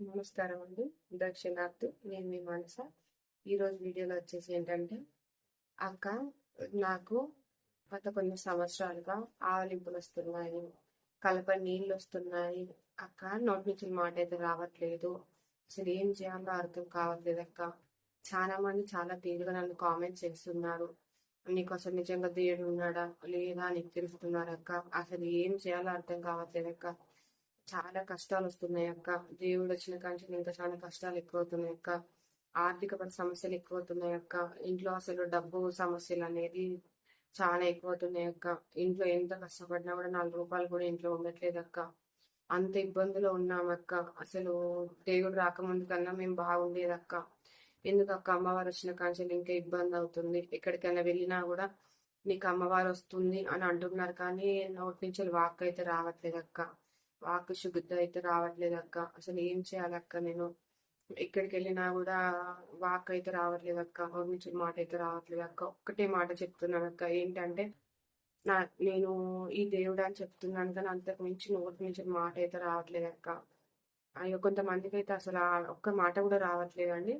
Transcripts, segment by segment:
నమస్కారం అండి. దక్షిణార్థి నేను మీ మనస. ఈరోజు వీడియోలో వచ్చేసి ఏంటంటే అక్క నాకు గత కొన్ని సంవత్సరాలుగా ఆవలింపులు వస్తున్నాయి కలప నీళ్ళు వస్తున్నాయి. అక్క నోటి నుంచి మాట అయితే రావట్లేదు. అసలు ఏం చేయాలో అర్థం కావట్లేదు అక్క. చాలా మంది చాలా తీరుగా నన్ను కామెంట్ చేస్తున్నారు. నీకు అసలు నిజంగా దేవుడు ఉన్నాడా? లేదా నీకు తెలుస్తున్నారక్క అక్క. అసలు ఏం చేయాలో అర్థం కావట్లేదు అక్క. చాలా కష్టాలు వస్తున్నాయి అక్క. దేవుడు వచ్చిన కాంచి ఇంకా చాలా కష్టాలు ఎక్కువ అవుతున్నాయి అక్క. ఆర్థిక సమస్యలు ఎక్కువ అవుతున్నాయి అక్క. ఇంట్లో అసలు డబ్బు సమస్యలు అనేది చాలా ఎక్కువ అవుతున్నాయి అక్క. ఇంట్లో ఎంత కష్టపడినా కూడా నాలుగు రూపాయలు కూడా ఇంట్లో ఉండట్లేదు అక్క. అంత ఇబ్బందులు ఉన్నాం అక్క. అసలు దేవుడు రాకముందు కన్నా మేము బాగుండేది అక్క. ఎందుకు అక్క అమ్మవారు వచ్చిన కాంచెలు ఇంకా ఇబ్బంది అవుతుంది ఎక్కడికైనా వెళ్ళినా కూడా నీకు అమ్మవారు వస్తుంది అని అంటున్నారు కానీ నోటి నుంచి వాక్ అయితే రావట్లేదు అక్క వాక్ శుద్ధి అయితే రావట్లేదు అక్క. అసలు ఏం చేయాలి అక్క నేను? ఎక్కడికి వెళ్ళినా కూడా వాక్ అయితే రావట్లేదు అక్క. నుంచి మాట అయితే రావట్లేదు అక్క. ఒక్కటే మాట చెప్తున్నాను అక్క. ఏంటంటే నా నేను ఈ దేవుడు అని చెప్తున్నాను కానీ అంతకు మించి నోటి నుంచి మాట అయితే రావట్లేదు అక్క. అయ్యో కొంతమందికి అయితే అసలు ఒక్క మాట కూడా రావట్లేదండి.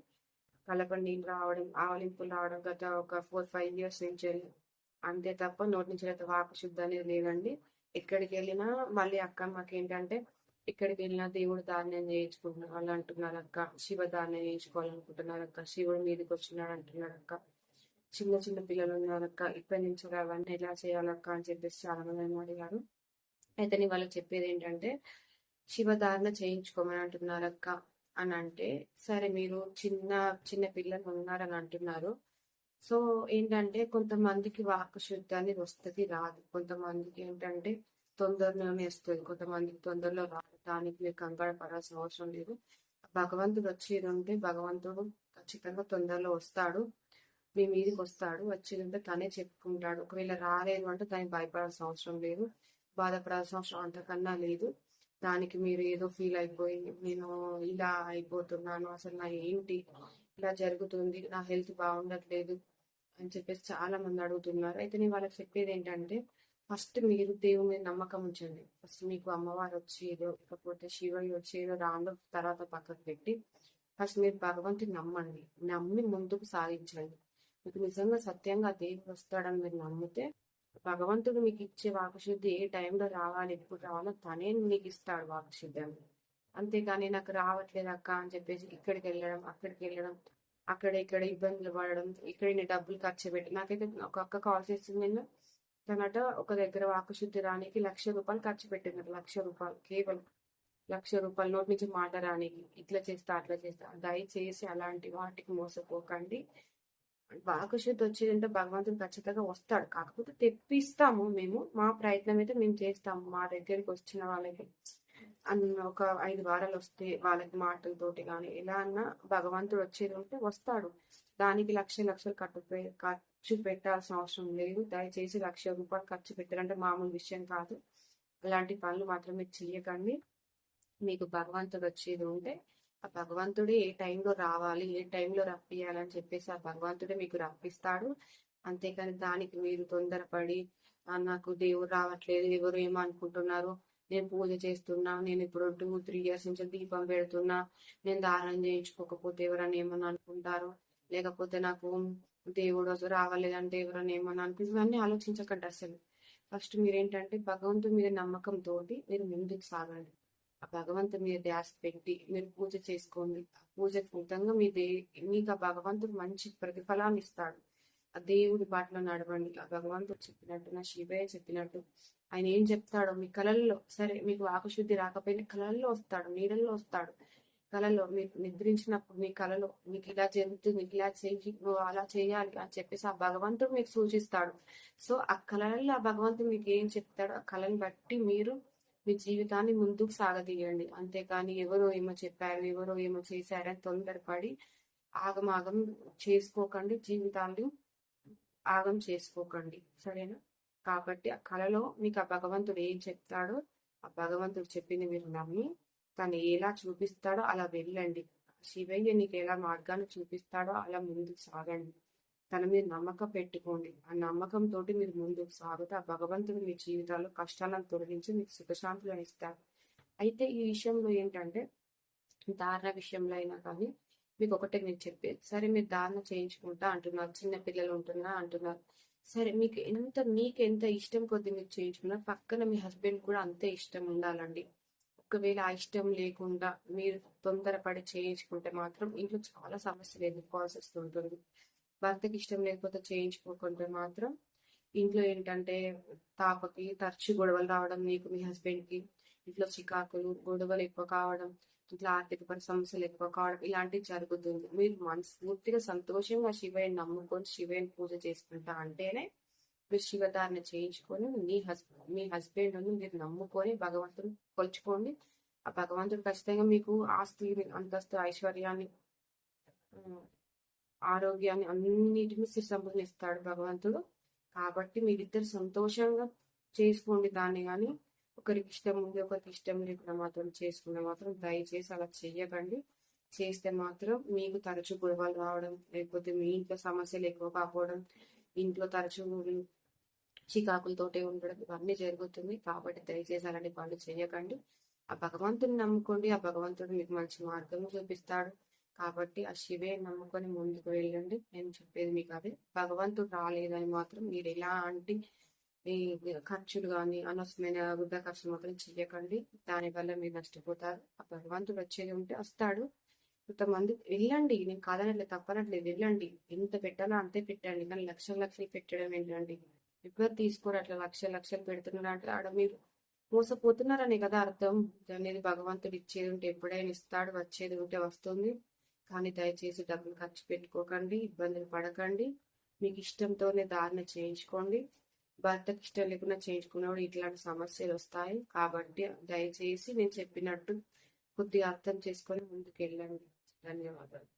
కలప నీళ్ళు రావడం ఆవలింపులు రావడం గత ఒక ఫోర్ ఫైవ్ ఇయర్స్ నుంచి అంతే తప్ప నోటి నుంచి అయితే వాక్ శుద్ధి అనేది లేదండి. ఎక్కడికి వెళ్ళినా మళ్ళీ అక్క మాకేంటంటే ఎక్కడికి వెళ్ళినా దేవుడు దారిని చేయించుకుంటున్నారు వాళ్ళు అంటున్నారు అక్క. శివ దారిని చేయించుకోవాలనుకుంటున్నారు అక్క. శివుడు మీదకి వచ్చినాడు అంటున్నారు అక్క. చిన్న చిన్న పిల్లలు ఉన్నారు అక్క. నుంచి అవన్నీ ఎలా చేయాలక్క అని చెప్పేసి చాలా మంది అడిగారు. అయితే నేను వాళ్ళకి చెప్పేది ఏంటంటే శివధారణ చేయించుకోమని అంటున్నారు అక్క అని అంటే సరే మీరు చిన్న చిన్న పిల్లలు ఉన్నారని అంటున్నారు. సో ఏంటంటే కొంతమందికి వాక్ శుద్ధి అనేది వస్తుంది రాదు. కొంతమందికి ఏంటంటే తొందరలోనే వస్తుంది కొంతమందికి తొందరలో రాదు. దానికి మీరు కంగారు పడాల్సిన అవసరం లేదు. భగవంతుడు వచ్చేది ఉంటే భగవంతుడు ఖచ్చితంగా తొందరలో వస్తాడు. మీ మీదకి వస్తాడు. వచ్చేది ఉంటే తనే చెప్పుకుంటాడు. ఒకవేళ రాలేదు అంటే దానికి భయపడాల్సిన అవసరం లేదు. బాధపడాల్సిన అవసరం అంతకన్నా లేదు. దానికి మీరు ఏదో ఫీల్ అయిపోయి నేను ఇలా అయిపోతున్నాను. అసలు నా ఏంటి? ఇలా జరుగుతుంది నా హెల్త్ బాగుండట్లేదు అని చెప్పేసి చాలా మంది అడుగుతున్నారు. అయితే నేను వాళ్ళకి చెప్పేది ఏంటంటే ఫస్ట్ మీరు దేవుని మీద నమ్మకం ఉంచండి. ఫస్ట్ మీకు అమ్మవారు వచ్చేదో లేకపోతే శివయ్య వచ్చేదో రాను తర్వాత పక్కకు పెట్టి ఫస్ట్ మీరు భగవంతుని నమ్మండి. నమ్మి ముందుకు సాగించండి. మీకు నిజంగా సత్యంగా దేవుడు వస్తాడని మీరు నమ్మితే భగవంతుడు మీకు ఇచ్చే వాకశుద్ధి ఏ టైంలో రావాలి ఎప్పుడు రావాలో తనే మీకు ఇస్తాడు వాకశుద్ధి అని. అంతేగాని నాకు రావట్లేదు అక్క అని చెప్పేసి ఇక్కడికి వెళ్ళడం అక్కడికి వెళ్ళడం అక్కడ ఇక్కడ ఇబ్బందులు పడడం ఇక్కడ డబ్బులు ఖర్చు పెట్టి నాకైతే ఒక అక్క కాల్ చేస్తుంది నేను తనట ఒక దగ్గర వాకుశుద్ధి రానికి లక్ష రూపాయలు ఖర్చు పెట్టింది లక్ష రూపాయలు కేవలం లక్ష రూపాయల నోటి నుంచి మాట రానికి ఇట్లా చేస్తా అట్లా చేస్తా. దయచేసి అలాంటి వాటికి మోసపోకండి. వాకుశుద్ధి వచ్చిందంటే భగవంతుడు ఖచ్చితంగా వస్తాడు. కాకపోతే తెప్పిస్తాము మేము మా ప్రయత్నం అయితే మేము చేస్తాము మా దగ్గరికి వచ్చిన వాళ్ళకి. ఒక ఐదు వారాలు వస్తే వాళ్ళకి మాటలతోటి కానీ ఎలా అన్నా భగవంతుడు వచ్చేది ఉంటే వస్తాడు. దానికి లక్ష లక్షలు కట్టు ఖర్చు పెట్టాల్సిన అవసరం లేదు. దయచేసి లక్ష రూపాయలు ఖర్చు పెట్టారంటే మామూలు విషయం కాదు. అలాంటి పనులు మాత్రం మీరు చెయ్యకండి. మీకు భగవంతుడు వచ్చేది ఉంటే ఆ భగవంతుడు ఏ టైంలో రావాలి ఏ టైంలో రప్పియాలని చెప్పేసి ఆ భగవంతుడే మీకు రప్పిస్తాడు. అంతేకాని దానికి మీరు తొందరపడి నాకు దేవుడు రావట్లేదు ఎవరు ఏమనుకుంటున్నారు? నేను పూజ చేస్తున్నా నేను ఇప్పుడు టూ త్రీ ఇయర్స్ నుంచి దీపం పెడుతున్నా నేను దానం చేయించుకోకపోతే ఎవరైనా ఏమన్నా అనుకుంటారు? లేకపోతే నాకు దేవుడు రావలేదంటే ఎవరైనా ఏమన్నా అనిపిస్తుంది అన్ని ఆలోచించకండి అసలు ఫస్ట్ మీరేంటంటే భగవంతుడి మీద నమ్మకంతో మీరు ముందుకు సాగండి. ఆ భగవంతుడి మీద ధ్యాస పెట్టి మీరు పూజ చేసుకోండి. పూజ ఫలితంగా మీ దే మీకు ఆ భగవంతుడు మంచి ప్రతిఫలాన్ని ఇస్తాడు. దేవుడి బాటలో నడవండి. ఆ భగవంతుడు చెప్పినట్టు నా శివయ్య చెప్పినట్టు ఆయన ఏం చెప్తాడో మీ కళల్లో సరే మీకు వాకశుద్ధి రాకపోయినా కళల్లో వస్తాడు నీడల్లో వస్తాడు. కళలో మీరు నిద్రించినప్పుడు మీ కళలో మీకు ఇలా జరుగుతుంది మీకు ఇలా చేయి నువ్వు అలా చేయాలి అని చెప్పేసి ఆ భగవంతుడు మీకు సూచిస్తాడు. సో ఆ కళల్లో ఆ భగవంతుడు మీకు ఏం చెప్తాడో ఆ కళని బట్టి మీరు మీ జీవితాన్ని ముందుకు సాగదీయండి. అంతేకాని ఎవరో ఏమో చెప్పారు ఎవరో ఏమో చేశారని తొందరపడి ఆగమాగం చేసుకోకండి. జీవితాన్ని ఆగం చేసుకోకండి. సరేనా? కాబట్టి ఆ కళలో మీకు ఆ భగవంతుడు ఏం చెప్తాడో ఆ భగవంతుడు చెప్పింది మీరు నమ్మి తను ఎలా చూపిస్తాడో అలా వెళ్ళండి. శివయ్య నీకు ఎలా మార్గాన్ని చూపిస్తాడో అలా ముందుకు సాగండి. తన మీద నమ్మకం పెట్టుకోండి. ఆ నమ్మకంతో మీరు ముందుకు సాగుతూ ఆ భగవంతుడు మీ జీవితాల్లో కష్టాలను తొలగించి మీకు సుఖశాంతులను ఇస్తారు అయితే ఈ విషయంలో ఏంటంటే ధారణ విషయంలో అయినా కానీ మీకు ఒకటే నేను చెప్పేది సరే మీరు ధారణ చేయించుకుంటా అంటున్నారు. చిన్న పిల్లలు ఉంటున్నా అంటున్నారు. సరే మీకు ఎంత మీకు ఎంత ఇష్టం కొద్ది మీరు చేయించుకున్నా పక్కన మీ హస్బెండ్ కూడా అంతే ఇష్టం ఉండాలండి. ఒకవేళ ఆ ఇష్టం లేకుండా మీరు తొందరపడి చేయించుకుంటే మాత్రం ఇంట్లో చాలా సమస్యలు ఎదుర్కోవాల్సి వస్తుంటుంది. భర్తకి ఇష్టం లేకపోతే చేయించుకోకుంటే మాత్రం ఇంట్లో ఏంటంటే తాపకి తరచు గొడవలు రావడం నీకు మీ హస్బెండ్కి ఇంట్లో చికాకులు గొడవలు ఎక్కువ కావడం ఇట్లా ఆర్థిక పరి సమస్యలు ఎక్కువ కావడం ఇలాంటివి జరుగుతుంది. మీరు మనస్ఫూర్తిగా సంతోషంగా శివయ్యని నమ్ముకొని శివయ్యని పూజ చేసుకుంటా అంటేనే మీరు శివధారణ చేయించుకొని మీ హస్బెండ్ మీ హస్బెండ్ మీరు నమ్ముకొని భగవంతుని కొలుచుకోండి. ఆ భగవంతుడు ఖచ్చితంగా మీకు ఆస్తి అంతస్తు ఐశ్వర్యాన్ని ఆరోగ్యాన్ని అన్నిటిని సిరి ఇస్తాడు భగవంతుడు. కాబట్టి మీరిద్దరు సంతోషంగా చేసుకోండి దాన్ని కానీ ఒకరికి ఇష్టం ఉంది ఒకరికి ఇష్టం లేకుండా మాత్రం చేసుకున్న మాత్రం దయచేసి అలా చెయ్యకండి. చేస్తే మాత్రం మీకు తరచు గొడవలు రావడం లేకపోతే మీ ఇంట్లో సమస్యలు ఎక్కువ కాకపోవడం ఇంట్లో తరచు చికాకులతోటే ఉండడం ఇవన్నీ జరుగుతుంది. కాబట్టి దయచేసి అలాంటి పనులు చేయకండి ఆ భగవంతుని నమ్ముకోండి ఆ భగవంతుడు మీకు మంచి మార్గం చూపిస్తాడు. కాబట్టి ఆ శివే నమ్ముకొని ముందుకు వెళ్ళండి. నేను చెప్పేది మీకు అదే. భగవంతుడు రాలేదని మాత్రం మీరు ఎలాంటి ఈ ఖర్చులు కానీ అనవసరమైన వృద్ధ ఖర్చులు మాత్రం చెయ్యకండి. దానివల్ల మీరు నష్టపోతారు. ఆ భగవంతుడు వచ్చేది ఉంటే వస్తాడు. కొంతమంది వెళ్ళండి. నేను కాదనట్లేదు తప్పనట్లేదు. వెళ్ళండి. ఎంత పెట్టాలో అంతే పెట్టండి. కానీ లక్ష లక్షలు పెట్టడం వెళ్ళండి ఎవరు తీసుకోరు అట్లా లక్ష లక్షలు పెడుతున్నారు అంటే ఆడ మీరు మోసపోతున్నారనే కదా అర్థం. అనేది భగవంతుడు ఇచ్చేది ఉంటే ఎప్పుడైనా ఇస్తాడు వచ్చేది ఉంటే వస్తుంది. కానీ దయచేసి డబ్బులు ఖర్చు పెట్టుకోకండి. ఇబ్బందులు పడకండి. మీకు ఇష్టంతోనే దారిని చేయించుకోండి. భర్తకి ఇష్టం లేకుండా చేయించుకున్నప్పుడు ఇట్లాంటి సమస్యలు వస్తాయి. కాబట్టి దయచేసి నేను చెప్పినట్టు కొద్దిగా అర్థం చేసుకొని ముందుకు వెళ్ళండి ధన్యవాదాలు.